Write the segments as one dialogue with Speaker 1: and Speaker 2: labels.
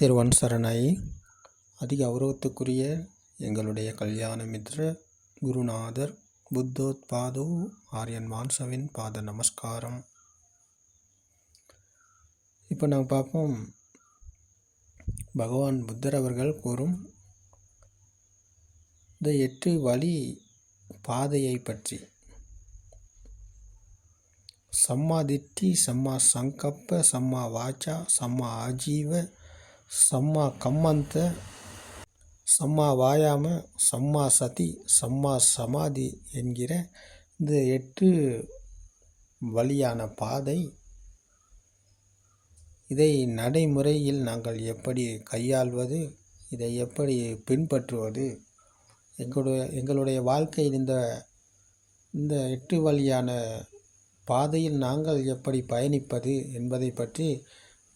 Speaker 1: திருவன் சரணாயி. அதிக கௌரவத்துக்குரிய எங்களுடைய கல்யாண மித்ர குருநாதர் புத்தோத்பாதோ ஆரியன் மான்சவின் பாத நமஸ்காரம். இப்போ நாங்கள் பார்ப்போம். பகவான் புத்தர் அவர்கள் கூறும் இந்த எட்டு வழி பாதையை பற்றி. சம்மா திட்டி சம்மா சங்கப்ப சம்மா வாச்சா சம்மா ஆஜீவ சம்மா கம்மந்த சம்மா வாயாம சம்மா சதி சம்மா சமாதி என்கிற இந்த எட்டு வழியான பாதை இதை நடைமுறையில் நாங்கள் எப்படி கையாள்வது இதை எப்படி பின்பற்றுவது எங்களுடைய எங்களுடைய வாழ்க்கையில் இந்த இந்த எட்டு வழியான பாதையில் நாங்கள் எப்படி பயணிப்பது என்பதை பற்றி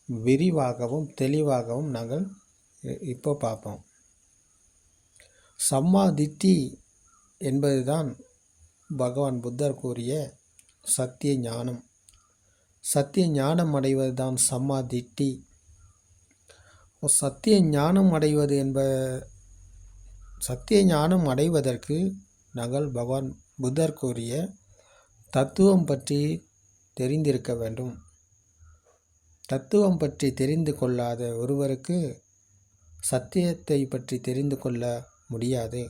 Speaker 1: விரிவாகவும் தெளிவாகவும் நாங்கள் இப்போ பார்ப்போம். சம்மா திட்டி என்பதுதான் பகவான் புத்தர் கூறிய சத்திய ஞானம். சத்திய ஞானம் அடைவது தான் சம்மா திட்டி சத்திய ஞானம் அடைவது என்ப சத்திய ஞானம் அடைவதற்கு நாங்கள் பகவான் புத்தர் கூறிய தத்துவம் பற்றி தெரிந்திருக்க வேண்டும். தத்துவம் பற்றி தெரிந்து கொள்ளாத ஒருவருக்கு சத்தியத்தை பற்றி தெரிந்து கொள்ள முடியாது.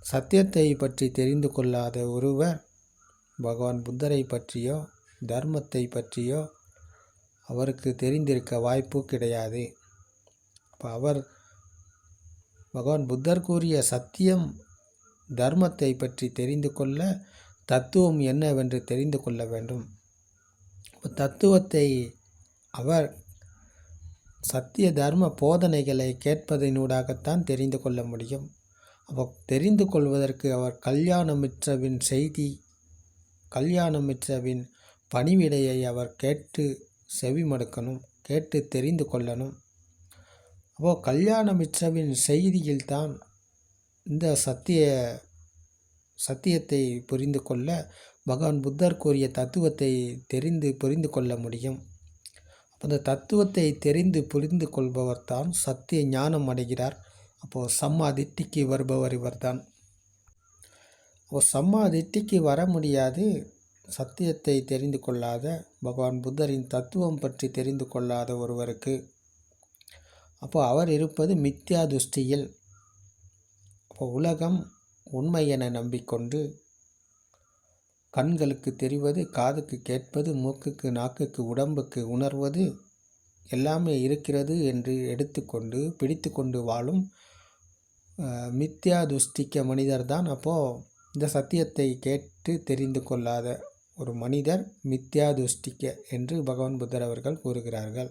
Speaker 1: சத்தியத்தை பற்றி தெரிந்து கொள்ளாத ஒருவர் பகவான் புத்தரை பற்றியோ தர்மத்தை பற்றியோ அவருக்கு தெரிந்திருக்க வாய்ப்பு கிடையாது. இப்போ அவர் பகவான் புத்தர் கூறிய சத்தியம் தர்மத்தை பற்றி தெரிந்து கொள்ள தத்துவம் என்னவென்று தெரிந்து கொள்ள வேண்டும். தத்துவத்தை அவர் சத்திய தர்ம போதனைகளை கேட்பதனூடாகத்தான் தெரிந்து கொள்ள முடியும். அப்போ தெரிந்து கொள்வதற்கு அவர் கல்யாணமிற்றவின் செய்தி கல்யாணமிற்றவின் பணிவிடையை அவர் கேட்டு செவிமடுக்கணும் கேட்டு தெரிந்து கொள்ளணும். அப்போது கல்யாணமிற்றவின் செய்தியில்தான் இந்த சத்திய சத்தியத்தை புரிந்து கொள்ள பகவான் புத்தர் கூறிய தத்துவத்தை தெரிந்து புரிந்து கொள்ள முடியும். அந்த தத்துவத்தை தெரிந்து புரிந்து கொள்பவர் தான் சத்திய ஞானம் அடைகிறார். அப்போது சம்மா திட்டிக்கு வருபவர் இவர்தான் அப்போ சம்மா திட்டிக்கு வர முடியாது சத்தியத்தை தெரிந்து கொள்ளாத பகவான் புத்தரின் தத்துவம் பற்றி தெரிந்து கொள்ளாத ஒருவருக்கு. அப்போ அவர் இருப்பது மித்யா துஷ்டியில் அப்போ உலகம் உண்மை என நம்பிக்கொண்டு கண்களுக்கு தெரிவது காதுக்கு கேட்பது மூக்குக்கு நாக்குக்கு உடம்புக்கு உணர்வது எல்லாமே இருக்கிறது என்று எடுத்துக்கொண்டு பிடித்து கொண்டு வாழும் மித்யா துஷ்டிக்க மனிதர் தான் அப்போது இந்த சத்தியத்தை கேட்டு தெரிந்து கொள்ளாத ஒரு மனிதர் மித்யா துஷ்டிக்க என்று பகவான் புத்தர் அவர்கள் கூறுகிறார்கள்.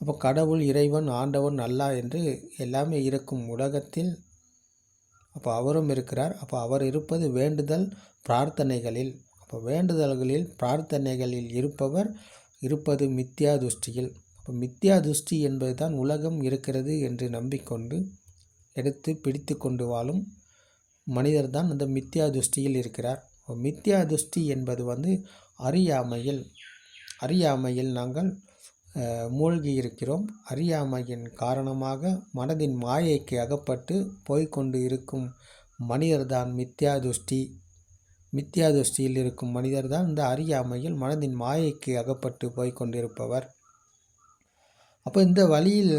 Speaker 1: அப்போ கடவுள் இறைவன் ஆண்டவன் அல்லா என்று எல்லாமே இருக்கும் உலகத்தில் அப்போ அவரும் இருக்கிறார். அப்போ அவர் இருப்பது வேண்டுதல் பிரார்த்தனைகளில். அப்போ வேண்டுதல்களில் பிரார்த்தனைகளில் இருப்பவர் இருப்பது மித்யா துஷ்டியில் அப்போ மித்யா துஷ்டி என்பது தான் உலகம் இருக்கிறது என்று நம்பிக்கொண்டு எடுத்து பிடித்து கொண்டு வாழும் மனிதர் தான் அந்த மித்யா துஷ்டியில் இருக்கிறார். மித்யா துஷ்டி என்பது வந்து அறியாமையில். அறியாமையில் நாங்கள் மூழ்கி இருக்கிறோம். அறியாமையின் காரணமாக மனதின் மாயைக்கு அகப்பட்டு போய்கொண்டு இருக்கும் மனிதர்தான் மித்யா துஷ்டி மித்யா துஷ்டியில் இருக்கும் மனிதர் தான் இந்த அறியாமையில் மனதின் மாயைக்கு அகப்பட்டு போய்கொண்டிருப்பவர் அப்போ இந்த வழியில்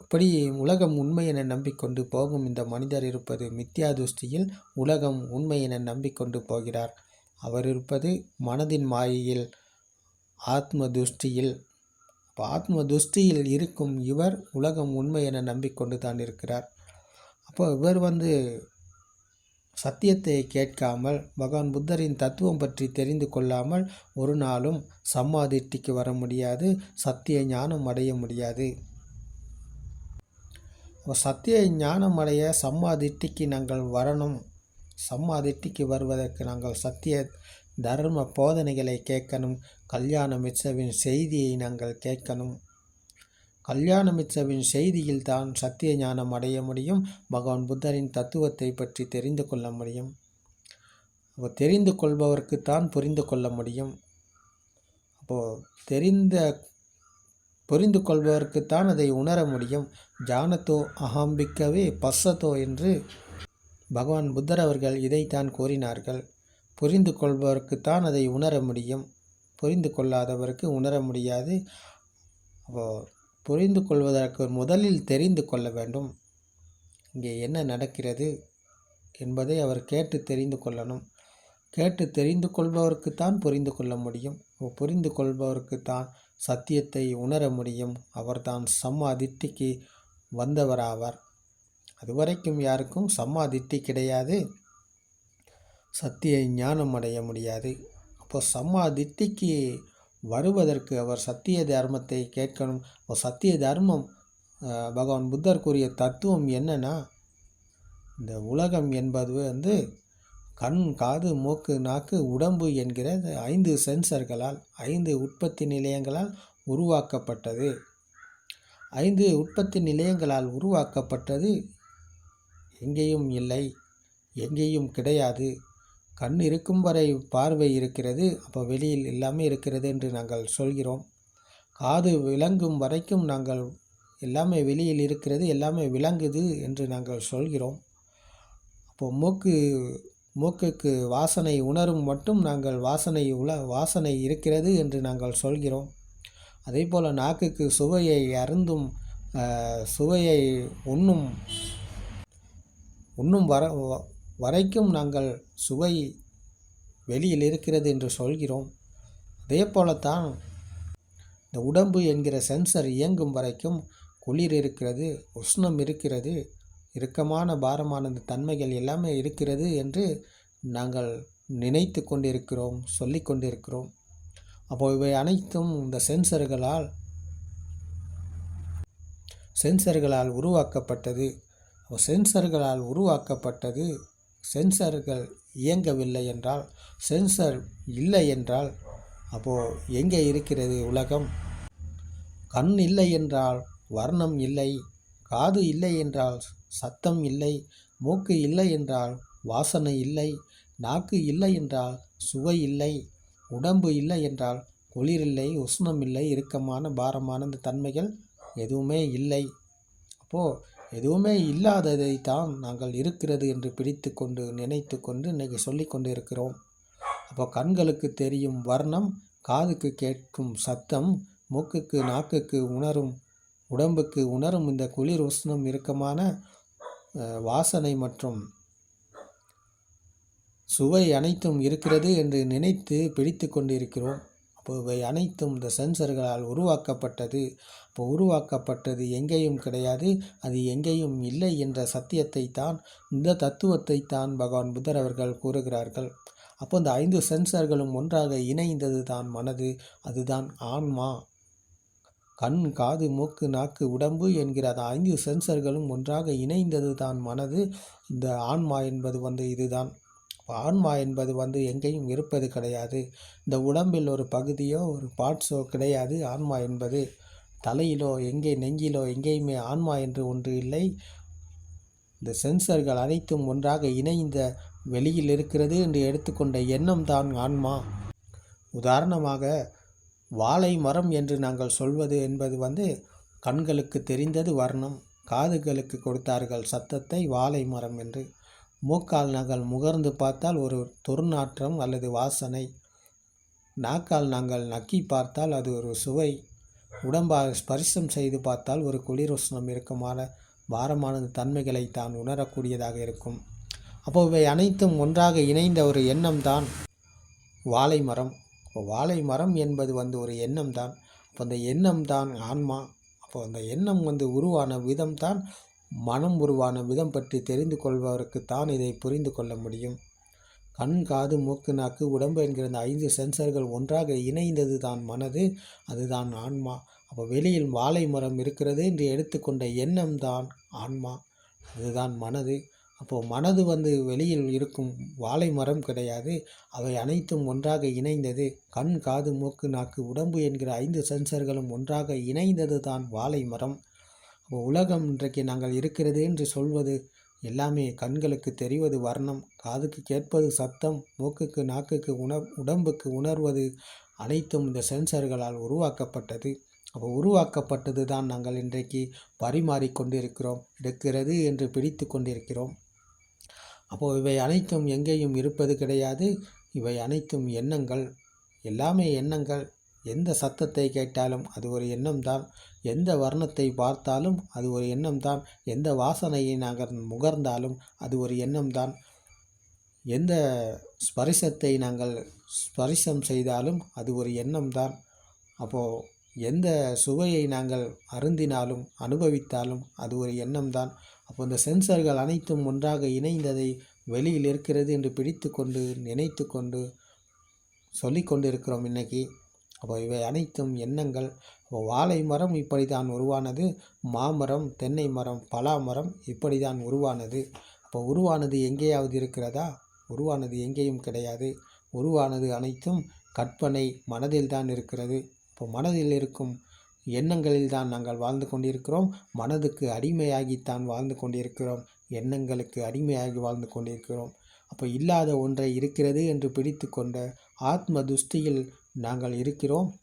Speaker 1: இப்படி உலகம் உண்மை என நம்பிக்கொண்டு போகும் இந்த மனிதர் இருப்பது மித்யா துஷ்டியில் உலகம் உண்மை என நம்பிக்கொண்டு போகிறார். அவர் இருப்பது மனதின் மாயையில் ஆத்ம துஷ்டியில் அப்போ ஆத்ம துஷ்டியில் இருக்கும் இவர் உலகம் உண்மை என நம்பிக்கொண்டு தான் இருக்கிறார். அப்போ இவர் வந்து சத்தியத்தை கேட்காமல் பகவான் புத்தரின் தத்துவம் பற்றி தெரிந்து கொள்ளாமல் ஒரு நாளும் சம்மாதிட்டிக்கு வர முடியாது சத்திய ஞானம் அடைய முடியாது. சத்திய ஞானம் அடைய சம்மாதிட்டிக்கு நாங்கள் வரணும். சம்மாதிட்டிக்கு வருவதற்கு நாங்கள் சத்திய தர்ம போதனைகளை கேட்கணும். கல்யாண மிச்சவின் செய்தியை நாங்கள் கேட்கணும். கல்யாண மிச்சவின் செய்தியில் தான் சத்திய ஞானம் அடைய முடியும். பகவான் புத்தரின் தத்துவத்தை பற்றி தெரிந்து கொள்ள முடியும். தெரிந்து கொள்பவருக்கு தான் புரிந்து கொள்ள முடியும். அப்போது தெரிந்த புரிந்து கொள்பவருக்குத்தான் அதை உணர முடியும். ஜானத்தோ அகாம்பிக்கவே பசத்தோ என்று பகவான் புத்தர் அவர்கள் இதைத்தான் கூறினார்கள். புரிந்து கொள்பவருக்குத்தான் அதை உணர முடியும். புரிந்து கொள்ளாதவருக்கு உணர முடியாது. அப்போ புரிந்து கொள்வதற்கு முதலில் தெரிந்து கொள்ள வேண்டும். இங்கே என்ன நடக்கிறது என்பதை அவர் கேட்டு தெரிந்து கொள்ளணும். கேட்டு தெரிந்து கொள்பவருக்குத்தான் புரிந்து கொள்ள முடியும். புரிந்து கொள்பவருக்குத்தான் சத்தியத்தை உணர முடியும். அவர்தான் சம்மா திட்டிக்கு வந்தவராவார். அதுவரைக்கும் யாருக்கும் சம்மா திட்டி கிடையாது. சத்திய ஞானம் அடைய முடியாது. அப்போ சம்மா வருவதற்கு அவர் சத்திய தர்மத்தை கேட்கணும். அப்போ சத்திய தர்மம் பகவான் புத்தர் கூறிய தத்துவம் என்னன்னா இந்த உலகம் என்பது வந்து கண் காது மூக்கு நாக்கு உடம்பு என்கிற ஐந்து சென்சர்களால் ஐந்து உற்பத்தி நிலையங்களால் உருவாக்கப்பட்டது. ஐந்து உற்பத்தி நிலையங்களால் உருவாக்கப்பட்டது எங்கேயும் இல்லை எங்கேயும் கிடையாது. கண் இருக்கும் வரை பார்வை இருக்கிறது அப்போ வெளியில் எல்லாமே இருக்கிறது என்று நாங்கள் சொல்கிறோம். காது விளங்கும் வரைக்கும் நாங்கள் எல்லாமே வெளியில் இருக்கிறது எல்லாமே விளங்குது என்று நாங்கள் சொல்கிறோம். அப்போ மூக்கு மூக்குக்கு வாசனை உணரும் மட்டும் நாங்கள் வாசனை உல வாசனை இருக்கிறது என்று நாங்கள் சொல்கிறோம். அதே போல் நாக்குக்கு சுவையை அருந்தும் சுவையை உண்ணும் உண்ணும் வர வரைக்கும் நாங்கள் சுவை வெளியில் இருக்கிறது என்று சொல்கிறோம். அதே போலத்தான் இந்த உடம்பு என்கிற சென்சர் இயங்கும் வரைக்கும் குளிர் இருக்கிறது உஷ்ணம் இருக்கிறது இறுக்கமான பாரமான இந்த தன்மைகள் எல்லாமே இருக்கிறது என்று நாங்கள் நினைத்து கொண்டிருக்கிறோம் சொல்லி கொண்டிருக்கிறோம். அப்போ இவை அனைத்தும் இந்த சென்சர்களால் சென்சர்களால் உருவாக்கப்பட்டது. சென்சர்களால் உருவாக்கப்பட்டது சென்சர்கள் இயங்கவில்லை என்றால் சென்சர் இல்லை என்றால் அப்போது எங்கே இருக்கிறது உலகம்? கண் இல்லை என்றால் வர்ணம் இல்லை. காது இல்லை என்றால் சத்தம் இல்லை. மூக்கு இல்லை என்றால் வாசனை இல்லை. நாக்கு இல்லை என்றால் சுவை இல்லை. உடம்பு இல்லை என்றால் குளிர் இல்லை உஷ்ணம் இல்லை. இறுக்கமான பாரமான இந்த தன்மைகள் எதுவுமே இல்லை. அப்போது எதுவுமே இல்லாததை தான் நாங்கள் இருக்கிறது என்று பிடித்து கொண்டு நினைத்து கொண்டு இன்றைக்கி சொல்லி கொண்டு இருக்கிறோம் அப்போ கண்களுக்கு தெரியும் வர்ணம் காதுக்கு கேட்கும் சத்தம் மூக்குக்கு நாக்குக்கு உணரும் உடம்புக்கு உணரும் இந்த குளிர் உஷ்ணம் இறுக்கமான வாசனை மற்றும் சுவை அனைத்தும் இருக்கிறது என்று நினைத்து பிடித்து கொண்டிருக்கிறோம். அப்போ இவை அனைத்தும் இந்த சென்சர்களால் உருவாக்கப்பட்டது. அப்போ உருவாக்கப்பட்டது எங்கேயும் கிடையாது அது எங்கேயும் இல்லை என்ற சத்தியத்தை தான் இந்த தத்துவத்தை தான் பகவான் புத்தர் அவர்கள் கூறுகிறார்கள். அப்போ இந்த ஐந்து சென்சர்களும் ஒன்றாக இணைந்தது தான் மனது அதுதான் ஆன்மா. கண் காது மூக்கு நாக்கு உடம்பு என்கிற அந்த ஐந்து சென்சர்களும் ஒன்றாக இணைந்தது தான் மனது இந்த ஆன்மா என்பது வந்து இதுதான். ஆன்மா என்பது வந்து எங்கேயும் இருப்பது கிடையாது. இந்த உடம்பில் ஒரு பகுதியோ ஒரு பார்ட்ஸோ கிடையாது ஆன்மா என்பது. தலையிலோ எங்கே நெஞ்சிலோ எங்கேயுமே ஆன்மா என்று ஒன்று இல்லை. இந்த சென்சர்கள் அனைத்தும் ஒன்றாக இணைந்த வெளியில் இருக்கிறது என்று எடுத்துக்கொண்ட எண்ணம் தான் ஆன்மா. உதாரணமாக வாழை மரம் என்று நாங்கள் சொல்வது என்பது வந்து கண்களுக்கு தெரிந்தது வர்ணம். காதுகளுக்கு கொடுத்தார்கள் சத்தத்தை வாழை மரம் என்று. மூக்கால் நாங்கள் முகர்ந்து பார்த்தால் ஒரு துர்நாற்றம் அல்லது வாசனை. நாக்கால் நாங்கள் நக்கி பார்த்தால் அது ஒரு சுவை. உடம்பாக ஸ்பரிசம் செய்து பார்த்தால் ஒரு குளிர் உஷ்ணம் இருக்குமான பாரமான தன்மைகளை தான் உணரக்கூடியதாக இருக்கும். அப்போ இவை அனைத்தும் ஒன்றாக இணைந்த ஒரு எண்ணம் தான் வாழை மரம் இப்போ வாழை மரம் என்பது வந்து ஒரு எண்ணம் தான் அப்போ அந்த எண்ணம் தான் ஆன்மா. அப்போ அந்த எண்ணம் வந்து உருவான விதம் தான் மனம் உருவான விதம் பற்றி தெரிந்து கொள்பவருக்கு தான் இதை புரிந்து கொள்ள முடியும். கண் காது மூக்கு நாக்கு உடம்பு என்கிற இந்த ஐந்து சென்சர்கள் ஒன்றாக இணைந்தது தான் மனது அதுதான் ஆன்மா. அப்போ வெளியில் வாழை மரம் இருக்கிறது என்று எடுத்துக்கொண்ட எண்ணம் தான் ஆன்மா. அதுதான் மனது. அப்போது மனது வந்து வெளியில் இருக்கும் வாழை மரம் கிடையாது. அவை அனைத்தும் ஒன்றாக இணைந்தது. கண் காது மூக்கு நாக்கு உடம்பு என்கிற ஐந்து சென்சர்களும் ஒன்றாக இணைந்தது தான் வாழை மரம். அப்போ உலகம் இன்றைக்கு நாங்கள் இருக்கிறது என்று சொல்வது எல்லாமே கண்களுக்கு தெரிவது வர்ணம் காதுக்கு கேட்பது சத்தம் மூக்குக்கு நாக்குக்கு உண உடம்புக்கு உணர்வது அனைத்தும் இந்த சென்சர்களால் உருவாக்கப்பட்டது. அப்போ உருவாக்கப்பட்டது தான் நாங்கள் இன்றைக்கு பரிமாறிக் கொண்டிருக்கிறோம் இருக்கிறது என்று பிடித்து கொண்டிருக்கிறோம். அப்போது இவை அனைத்தும் எங்கேயும் இருப்பது கிடையாது. இவை அனைத்தும் எண்ணங்கள். எல்லாமே எண்ணங்கள். எந்த சத்தத்தை கேட்டாலும் அது ஒரு எண்ணம்தான். எந்த வர்ணத்தை பார்த்தாலும் அது ஒரு எண்ணம்தான். எந்த வாசனையை நாங்கள் முகர்ந்தாலும் அது ஒரு எண்ணம்தான். எந்த ஸ்பரிசத்தை நாங்கள் ஸ்பரிசம் செய்தாலும் அது ஒரு எண்ணம்தான். அப்போது எந்த சுவையை நாங்கள் அருந்தினாலும் அனுபவித்தாலும் அது ஒரு எண்ணம்தான். அப்போ இந்த சென்சர்கள் அனைத்தும் ஒன்றாக இணைந்ததை வெளியில் இருக்கிறது என்று பிடித்து கொண்டு நினைத்து கொண்டு சொல்லி கொண்டு இருக்கிறோம் இன்னைக்கு. அப்போ இவை அனைத்தும் எண்ணங்கள். அப்போ வாழை மரம் இப்படி தான் உருவானது மாமரம் தென்னை மரம் பலா மரம் இப்படி தான் உருவானது. அப்போ உருவானது எங்கேயாவது இருக்கிறதா? உருவானது எங்கேயும் கிடையாது. உருவானது அனைத்தும் கற்பனை மனதில் தான் இருக்கிறது. இப்போ மனதில் இருக்கும் எண்ணங்களில் தான் நாங்கள் வாழ்ந்து கொண்டிருக்கிறோம். மனதுக்கு அடிமையாகித்தான் வாழ்ந்து கொண்டிருக்கிறோம். எண்ணங்களுக்கு அடிமையாகி வாழ்ந்து கொண்டிருக்கிறோம். அப்போ இல்லாத ஒன்றை இருக்கிறது என்று பிடித்து கொண்ட ஆத்ம துஷ்டியில் நாங்கள் இருக்கிறோம்.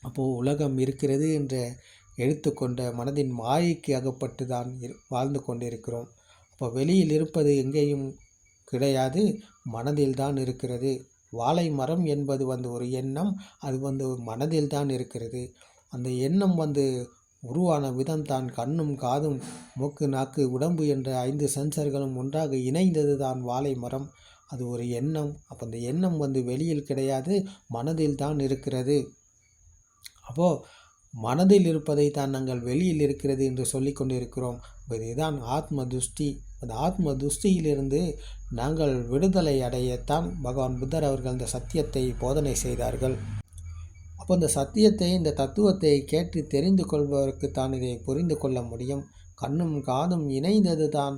Speaker 1: அப்போது உலகம் இருக்கிறது என்ற எடுத்துக்கொண்ட மனதின் மாயைக்கு அகப்பட்டு தான் இரு- வாழ்ந்து கொண்டிருக்கிறோம். அப்போ வெளியில் இருப்பது எங்கேயும் கிடையாது மனதில் தான் இருக்கிறது. வாழை மரம் என்பது வந்து ஒரு எண்ணம் அது வந்து மனதில் தான் இருக்கிறது. அந்த எண்ணம் வந்து உருவான விதம் தான் கண்ணும் காதும் மூக்கு நாக்கு உடம்பு என்ற ஐந்து சென்சர்களும் ஒன்றாக இணைந்தது தான் வாழை மரம். அது ஒரு எண்ணம். அப்போ அந்த எண்ணம் வந்து வெளியில் கிடையாது மனதில் தான் இருக்கிறது. அப்போது மனதில் இருப்பதை தான் நாங்கள் வெளியில் இருக்கிறது என்று சொல்லி கொண்டிருக்கிறோம். இதுதான் ஆத்ம துஷ்டி. அந்த ஆத்ம துஷ்டியிலிருந்து நாங்கள் விடுதலை அடையத்தான் பகவான் புத்தர் அவர்கள் இந்த சத்தியத்தை போதனை செய்தார்கள். அப்போ இந்த சத்தியத்தை இந்த தத்துவத்தை கேட்டு தெரிந்து கொள்பவருக்கு தான் இதை புரிந்து கொள்ள முடியும். கண்ணும் காதும் இணைந்தது தான்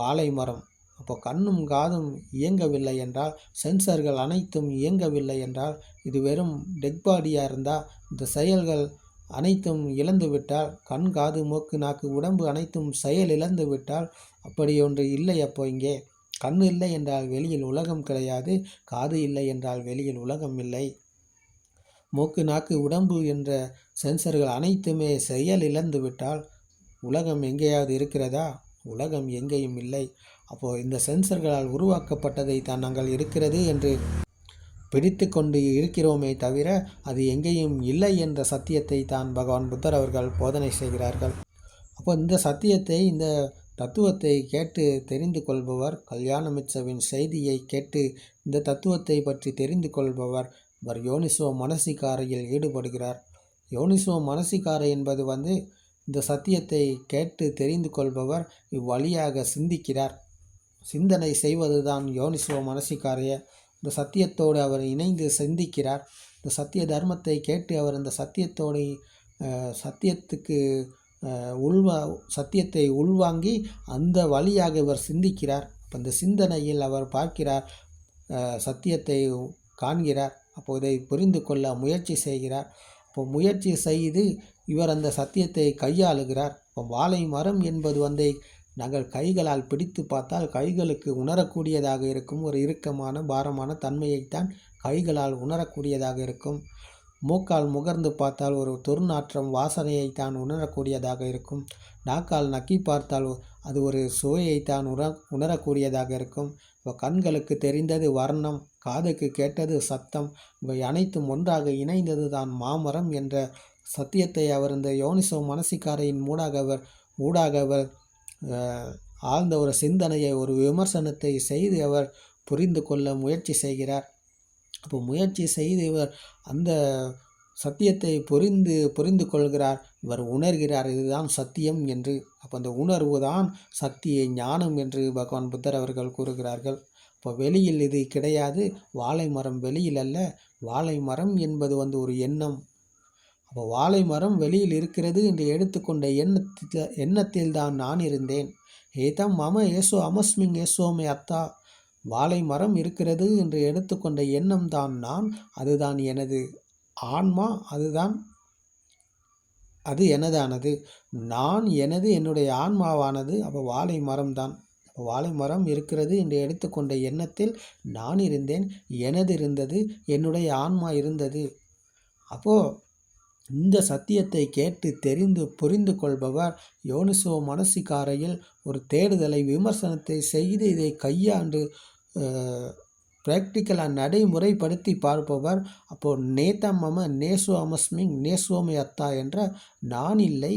Speaker 1: வாழை மரம். அப்போ கண்ணும் காதும் இயங்கவில்லை என்றால் சென்சர்கள் அனைத்தும் இயங்கவில்லை என்றால் இது வெறும் டெட் பாடியாக இருந்தால் இந்த செயல்கள் அனைத்தும் இழந்து விட்டால் கண் காது மூக்கு நாக்கு உடம்பு அனைத்தும் செயல் இழந்து விட்டால் அப்படி ஒன்று இல்லை அப்போ இங்கே. கண் இல்லை என்றால் வெளியில் உலகம் கிடையாது காது இல்லை என்றால் வெளியில் உலகம் இல்லை. மூக்கு நாக்கு உடம்பு என்ற சென்சர்கள் அனைத்துமே செயல் இழந்து விட்டால் உலகம் எங்கேயாவது இருக்கிறதா? உலகம் எங்கேயும் இல்லை. அப்போது இந்த சென்சர்களால் உருவாக்கப்பட்டதை தான் நாங்கள் இருக்கிறது என்று பிடித்து கொண்டு இருக்கிறோமே தவிர அது எங்கேயும் இல்லை என்ற சத்தியத்தை தான் பகவான் புத்தர் அவர்கள் போதனை செய்கிறார்கள். அப்போ இந்த சத்தியத்தை இந்த தத்துவத்தை கேட்டு தெரிந்து கொள்பவர் கல்யாணமிச்சவின் செய்தியை கேட்டு இந்த தத்துவத்தை பற்றி தெரிந்து கொள்பவர் அவர் யோனிசோ மனசிகாரையில் ஈடுபடுகிறார். யோனிசோ மனசிகாரை என்பது வந்து இந்த சத்தியத்தை கேட்டு தெரிந்து கொள்பவர் இவ்வழியாக சிந்திக்கிறார். சிந்தனை செய்வதுதான் யோனிசோ மனசிகாரைய. இந்த சத்தியத்தோடு அவர் இணைந்து சிந்திக்கிறார். இந்த சத்திய தர்மத்தை கேட்டு அவர் இந்த சத்தியத்தோடு சத்தியத்துக்கு உள்வா சத்தியத்தை உள்வாங்கி அந்த வழியாக இவர் சிந்திக்கிறார். அப்போ இந்த சிந்தனையில் அவர் பார்க்கிறார் சத்தியத்தை காண்கிறார். அப்போ இதை புரிந்து கொள்ள முயற்சி செய்கிறார். அப்போ முயற்சி செய்து இவர் அந்த சத்தியத்தை கையாளுகிறார். இப்போ வாழை மரம் என்பது வந்து நாங்கள் கைகளால் பிடித்து பார்த்தால் கைகளுக்கு உணரக்கூடியதாக இருக்கும். ஒரு இறுக்கமான பாரமான தன்மையைத்தான் கைகளால் உணரக்கூடியதாக இருக்கும். மூக்கால் முகர்ந்து பார்த்தால் ஒரு துர்நாற்றம் வாசனையை தான் உணரக்கூடியதாக இருக்கும். நாக்கால் நக்கி பார்த்தால் அது ஒரு சுவையை தான் உணர உணரக்கூடியதாக இருக்கும். இப்போ கண்களுக்கு தெரிந்தது வர்ணம் காதுக்கு கேட்டது சத்தம் இவை அனைத்தும் ஒன்றாக இணைந்தது தான் மாமரம் என்ற சத்தியத்தை அவர் இந்த யோனிசோ மனசிக்காரையின் மூடாக அவர் ஊடாக அவர் ஆழ்ந்த ஒரு சிந்தனையை ஒரு விமர்சனத்தை செய்து அவர் புரிந்து கொள்ள முயற்சி செய்கிறார். அப்போ முயற்சி செய்து இவர் அந்த சத்தியத்தை புரிந்து புரிந்து கொள்கிறார். இவர் உணர்கிறார் இதுதான் சத்தியம் என்று. அப்போ அந்த உணர்வு தான் சக்தியை ஞானம் என்று பகவான் புத்தர் அவர்கள் கூறுகிறார்கள். இப்போ வெளியில் இது கிடையாது. வாழை மரம் வெளியில் அல்ல வாழை மரம் என்பது வந்து ஒரு எண்ணம். அப்போ வாழை மரம் வெளியில் இருக்கிறது என்று எடுத்துக்கொண்ட எண்ணத்தில் எண்ணத்தில் தான் நான் இருந்தேன். ஏதம் மம ஏசோ அமஸ்மிங் ஏசோமே அத்தா வாழை மரம் இருக்கிறது என்று எடுத்துக்கொண்ட எண்ணம் தான் நான் அதுதான் எனது ஆன்மா அதுதான் அது எனதானது. நான் எனது என்னுடைய ஆன்மாவானது அப்போ வாழை மரம்தான் அப்போ வாழை மரம் இருக்கிறது என்று எடுத்துக்கொண்ட எண்ணத்தில் நான் இருந்தேன் எனது இருந்தது என்னுடைய ஆன்மா இருந்தது. அப்போது இந்த சத்தியத்தை கேட்டு தெரிந்து புரிந்து கொள்பவர் யோனிசோ மனசிகாரையில் ஒரு தேடுதலை விமர்சனத்தை செய்து இதை கையாண்டு ப்ராக்டிக்கலாக நடைமுறைப்படுத்தி பார்ப்பவர் அப்போது நேதம் மம நேசோ அமஸ்மிங் நேசோமி அத்தா என்ற நான் இல்லை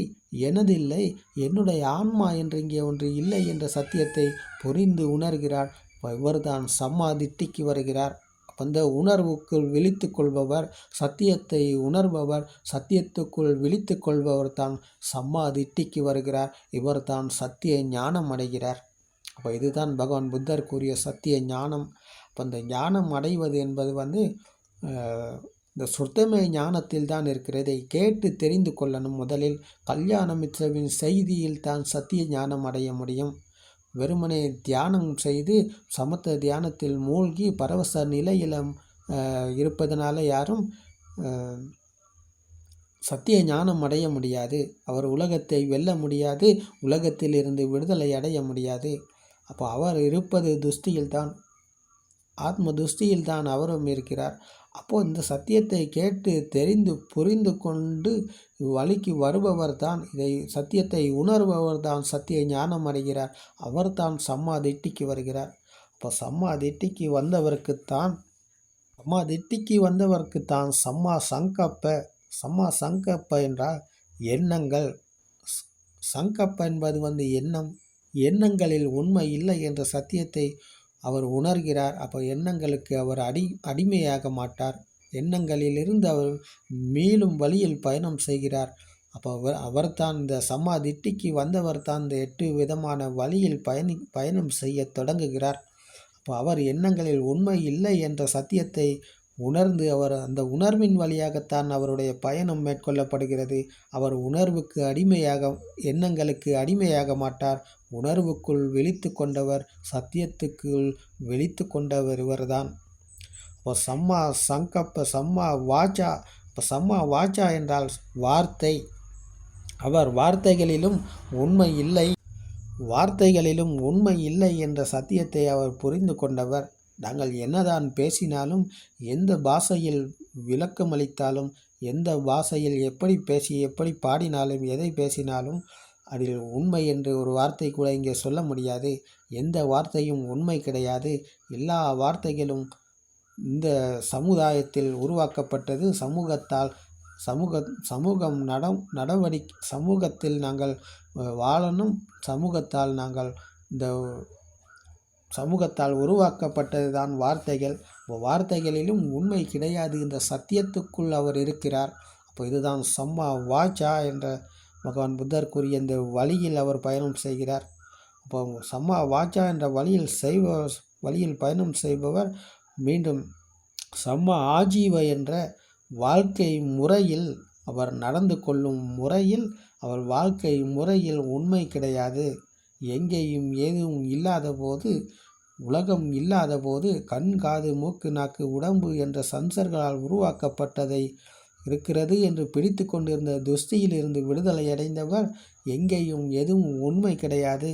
Speaker 1: எனதில்லை என்னுடைய ஆன்மா என்று இங்கே ஒன்று இல்லை என்ற சத்தியத்தை புரிந்து உணர்கிறார். இவர்தான் சமாதிட்டிக்கு வருகிறார். அந்த உணர்வுக்குள் விழித்து கொள்பவர் சத்தியத்தை உணர்பவர் சத்தியத்துக்குள் விழித்து கொள்பவர் தான் சம்மா திட்டிக்கு வருகிறார். இவர் தான் சத்திய ஞானம் அடைகிறார். அப்போ இதுதான் பகவான் புத்தர் கூறிய சத்திய ஞானம். அப்போ இந்த ஞானம் அடைவது என்பது வந்து இந்த சுத்தமே ஞானத்தில் தான் இருக்கிறதை. கேட்டு தெரிந்து கொள்ளணும் முதலில். கல்யாணமித்ரவின் செய்தியில் தான் சத்திய ஞானம் அடைய முடியும். வெறுமனே தியானம் செய்து சமத்த தியானத்தில் மூழ்கி பரவச நிலையில் இருப்பதனால யாரும் சத்திய ஞானம் அடைய முடியாது. அவர் உலகத்தை வெல்ல முடியாது. உலகத்தில் இருந்து விடுதலை அடைய முடியாது. அப்போ அவர் இருப்பது துஷ்டியில்தான். ஆத்ம துஷ்டியில்தான் அவரும் இருக்கிறார். அப்போது இந்த சத்தியத்தை கேட்டு தெரிந்து புரிந்து கொண்டு வழிக்கு வருபவர் தான் இதை சத்தியத்தை உணர்பவர் தான் சத்திய ஞானம் அடைகிறார் அவர் தான் சம்மா திட்டிக்கு வருகிறார். அப்போ சம்மா திட்டிக்கு வந்தவருக்குத்தான் சம்மா திட்டிக்கு வந்தவருக்கு தான் சம்மா சங்கப்ப சம்மா சங்கப்ப என்றால் எண்ணங்கள். சங்கப்ப என்பது வந்து எண்ணம். எண்ணங்களில் உண்மை இல்லை என்ற சத்தியத்தை அவர் உணர்கிறார். அப்போ எண்ணங்களுக்கு அவர் அடி அடிமையாக மாட்டார். எண்ணங்களிலிருந்து அவர் மேலும் வழியில் பயணம் செய்கிறார். அப்போ அவர் அவர் தான் இந்த சமா திட்டிக்கு வந்தவர் தான் இந்த எட்டு விதமான வழியில் பயணி பயணம் செய்ய தொடங்குகிறார். அப்போ அவர் எண்ணங்களில் உண்மை இல்லை என்ற சத்தியத்தை உணர்ந்து அவர் அந்த உணர்வின் வழியாகத்தான் அவருடைய பயணம் மேற்கொள்ளப்படுகிறது. அவர் உணர்வுக்கு அடிமையாக எண்ணங்களுக்கு அடிமையாக மாட்டார். உணர்வுக்குள் விழித்து கொண்டவர் சத்தியத்துக்குள் விழித்து கொண்டவர் இவர்தான். இப்போ சம்மா சங்கப்ப சம்மா வாச்சா இப்போ சம்மா வாச்சா என்றால் வார்த்தை. அவர் வார்த்தைகளிலும் உண்மை இல்லை. வார்த்தைகளிலும் உண்மை இல்லை என்ற சத்தியத்தை அவர் புரிந்து கொண்டவர். நாங்கள் என்னதான் பேசினாலும் எந்த பாஷையில் விளக்கமளித்தாலும் எந்த பாஷையில் எப்படி பேசி எப்படி பாடினாலும் எதை பேசினாலும் அதில் உண்மை என்று ஒரு வார்த்தை கூட இங்கே சொல்ல முடியாது. எந்த வார்த்தையும் உண்மை கிடையாது. எல்லா வார்த்தைகளும் இந்த சமுதாயத்தில் உருவாக்கப்பட்டது சமூகத்தால். சமூக சமூகம் நட நடவடிக்கை சமூகத்தில் நாங்கள் வாழணும். சமூகத்தால் நாங்கள் இந்த சமூகத்தால் உருவாக்கப்பட்டது தான் வார்த்தைகள் வார்த்தைகளிலும் உண்மை கிடையாது இந்த சத்தியத்துக்குள் அவர் இருக்கிறார். அப்போ இதுதான் சம்மா வாச்சா என்ற பகவான் புத்தர் கூறிய இந்த வழியில் அவர் பயணம் செய்கிறார். அப்போ சம்மா வாச்சா என்ற வழியில் செய்வ வழியில் பயணம் செய்பவர் மீண்டும் சம்மா ஆஜீவ என்ற வாழ்க்கை முறையில் அவர் நடந்து கொள்ளும் முறையில் அவர் வாழ்க்கை முறையில் உண்மை கிடையாது. எங்கேயும் எதுவும் இல்லாத போது உலகம் இல்லாத போது கண் காது மூக்கு நாக்கு உடம்பு என்ற சன்சர்களால் உருவாக்கப்பட்டதை இருக்கிறது என்று பிடித்து கொண்டிருந்த துஷ்டியிலிருந்து விடுதலை அடைந்தவர் எங்கேயும் எதுவும் உண்மை கிடையாது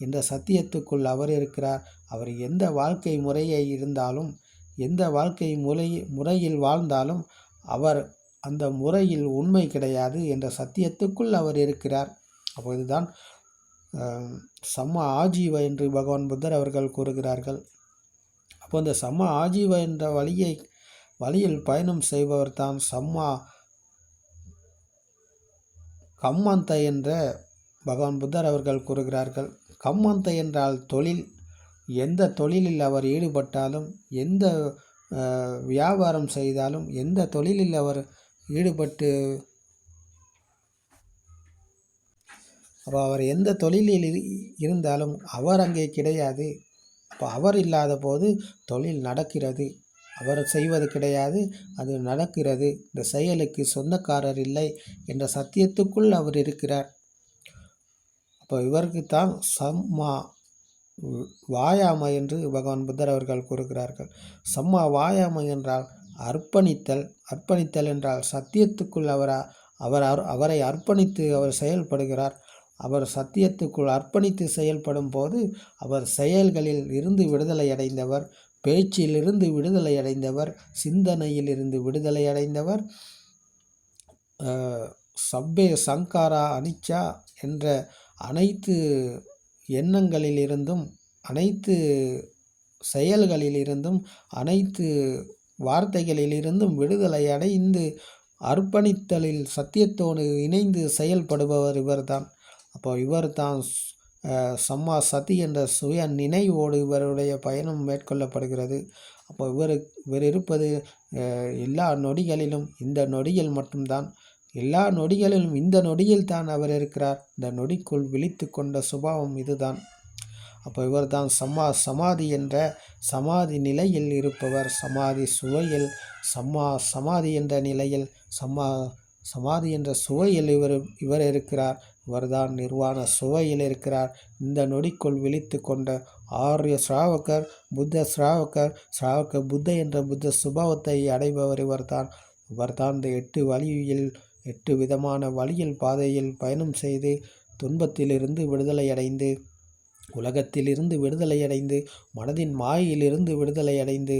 Speaker 1: என்ற சத்தியத்துக்குள் அவர் இருக்கிறார். அவர் எந்த வாழ்க்கை முறையை இருந்தாலும் எந்த வாழ்க்கை முறை முறையில் வாழ்ந்தாலும் அவர் அந்த முறையில் உண்மை கிடையாது என்ற சத்தியத்துக்குள் அவர் இருக்கிறார். அப்போதுதான் சம ஆஜீவ என்று பகவான் புத்தர் அவர்கள் கூறுகிறார்கள். அப்போ அந்த சம ஆஜீவ என்ற வழியை வழியில் பயணம் செய்பவர் தான் சம்மா கம்மந்த என்ற பகவான் புத்தர் அவர்கள் கூறுகிறார்கள். கம்மந்த என்றால் தொழில். எந்த தொழிலில் அவர் ஈடுபட்டாலும் எந்த வியாபாரம் செய்தாலும் எந்த தொழிலில் அவர் ஈடுபட்டு அப்போ அவர் எந்த தொழிலில் இருந்தாலும் அவர் அங்கே கிடையாது. அப்போ அவர் இல்லாத போது தொழில் நடக்கிறது. அவர் செய்வது கிடையாது அது நடக்கிறது. இந்த செயலுக்கு சொந்தக்காரர் இல்லை என்ற சத்தியத்துக்குள் அவர் இருக்கிறார். அப்போ இவருக்கு தான் சம்மா வாயாம என்று பகவான் புத்தர் அவர்கள் கூறுகிறார்கள். சம்மா வாயாம என்றால் அர்ப்பணித்தல். அர்ப்பணித்தல் என்றால் சத்தியத்துக்குள் அவரா அவர் அவரை அர்ப்பணித்து அவர் செயல்படுகிறார். அவர் சத்தியத்துக்குள் அர்ப்பணித்து செயல்படும் போது அவர் செயல்களில் இருந்து விடுதலை அடைந்தவர். பேச்சிலிருந்து விடுதலை அடைந்தவர் சிந்தனையில் இருந்து விடுதலை அடைந்தவர் சப்பே சங்காரா அனிச்சா என்ற அனைத்து எண்ணங்களிலிருந்தும் அனைத்து செயல்களிலிருந்தும் அனைத்து வார்த்தைகளிலிருந்தும் விடுதலை அடைந்து அர்ப்பணித்தலில் சத்தியத்தோடு இணைந்து செயல்படுபவர் இவர்தான். அப்போ இவர் தான் சம்மா சதி என்ற சுய நினைவோடு இவருடைய பயணம் மேற்கொள்ளப்படுகிறது. அப்போ இவர் இவர் இருப்பது எல்லா நொடிகளிலும் இந்த நொடியில் மட்டும்தான். எல்லா நொடிகளிலும் இந்த நொடியில் தான் அவர் இருக்கிறார். இந்த நொடிக்குள் விழித்து கொண்ட சுபாவம் இதுதான். அப்போ இவர்தான் சம்மா சமாதி என்ற சமாதி நிலையில் இருப்பவர். சமாதி சுவையில் சம்மா சமாதி என்ற நிலையில் சம்மா சமாதி என்ற சுவையில் இவர் இவர் இருக்கிறார். இவர்தான் நிர்வாண சுவையில் இருக்கிறார். இந்த நொடிக்குள் விழித்து கொண்ட ஆரிய ஸ்ராவகர் புத்த ஸ்ராவகர் ஸ்ராவக புத்த என்ற புத்த சுபாவத்தை அடைபவர் இவர்தான். இவர்தான் இந்த எட்டு வழியில் எட்டு விதமான வழியில் பாதையில் பயணம் செய்து துன்பத்திலிருந்து விடுதலை அடைந்து உலகத்திலிருந்து விடுதலை அடைந்து மனதின் மாயிலிருந்து விடுதலை அடைந்து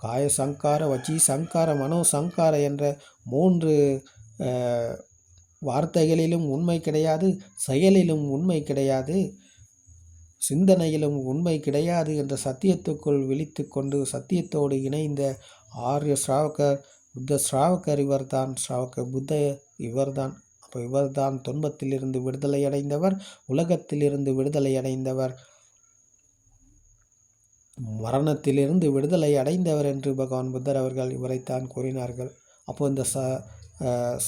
Speaker 1: காய சங்கார வச்சி சங்கார மனோ சங்கார என்ற மூன்று வார்த்தைகளிலும் உண்மை கிடையாது செயலிலும் உண்மை கிடையாது சிந்தனையிலும் உண்மை கிடையாது என்ற சத்தியத்துக்குள் விழித்து கொண்டு சத்தியத்தோடு இணைந்த ஆரிய ஸ்ராவகர் புத்த ஸ்ராவகர் இவர்தான். ஸ்ராவக புத்த இவர்தான். அப்போ இவர்தான் துன்பத்திலிருந்து விடுதலை அடைந்தவர் உலகத்திலிருந்து விடுதலை அடைந்தவர். மரணத்திலிருந்து விடுதலை அடைந்தவர் என்று பகவான் புத்தர் அவர்கள் இவரைத்தான் கூறினார்கள். அப்போ இந்த ச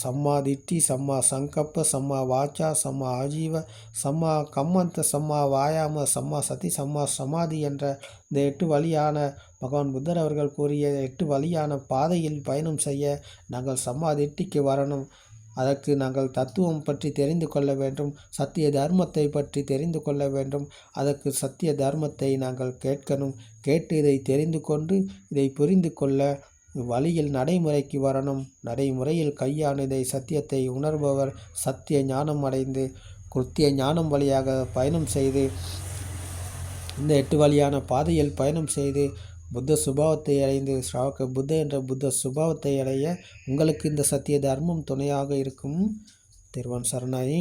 Speaker 1: சம்மா திட்டி சம்மா சங்கப்ப சம்மா வாச்சா சம்மா ஆஜீவ சம்மா கம்மந்த சம்மா வாயாம சம்மா சதி சம்மா சமாதி என்ற இந்த எட்டு வழியான பகவான் புத்தர் அவர்கள் கூறிய எட்டு வழியான பாதையில் பயணம் செய்ய நாங்கள் சம்மா திட்டிக்கு வரணும். அதற்கு நாங்கள் தத்துவம் பற்றி தெரிந்து கொள்ள வேண்டும் சத்திய தர்மத்தை பற்றி தெரிந்து கொள்ள வேண்டும். அதற்கு சத்திய தர்மத்தை நாங்கள் கேட்கணும். கேட்டு இதை தெரிந்து கொண்டு இதை புரிந்து கொள்ள வழியில் நடைமுறைக்கு வரணும். நடைமுறையில் கையானதை சத்தியத்தை உணர்பவர் சத்திய ஞானம் அடைந்து கிருத்திய ஞானம் வழியாக பயணம் செய்து இந்த எட்டு வழியான பாதையில் பயணம் செய்து புத்த சுபாவத்தை அடைந்து ஸ்ராவக புத்த என்ற புத்த சுபாவத்தை அடைய உங்களுக்கு இந்த சத்திய தர்மம் துணையாக இருக்கும். திருவன் சரணாயி.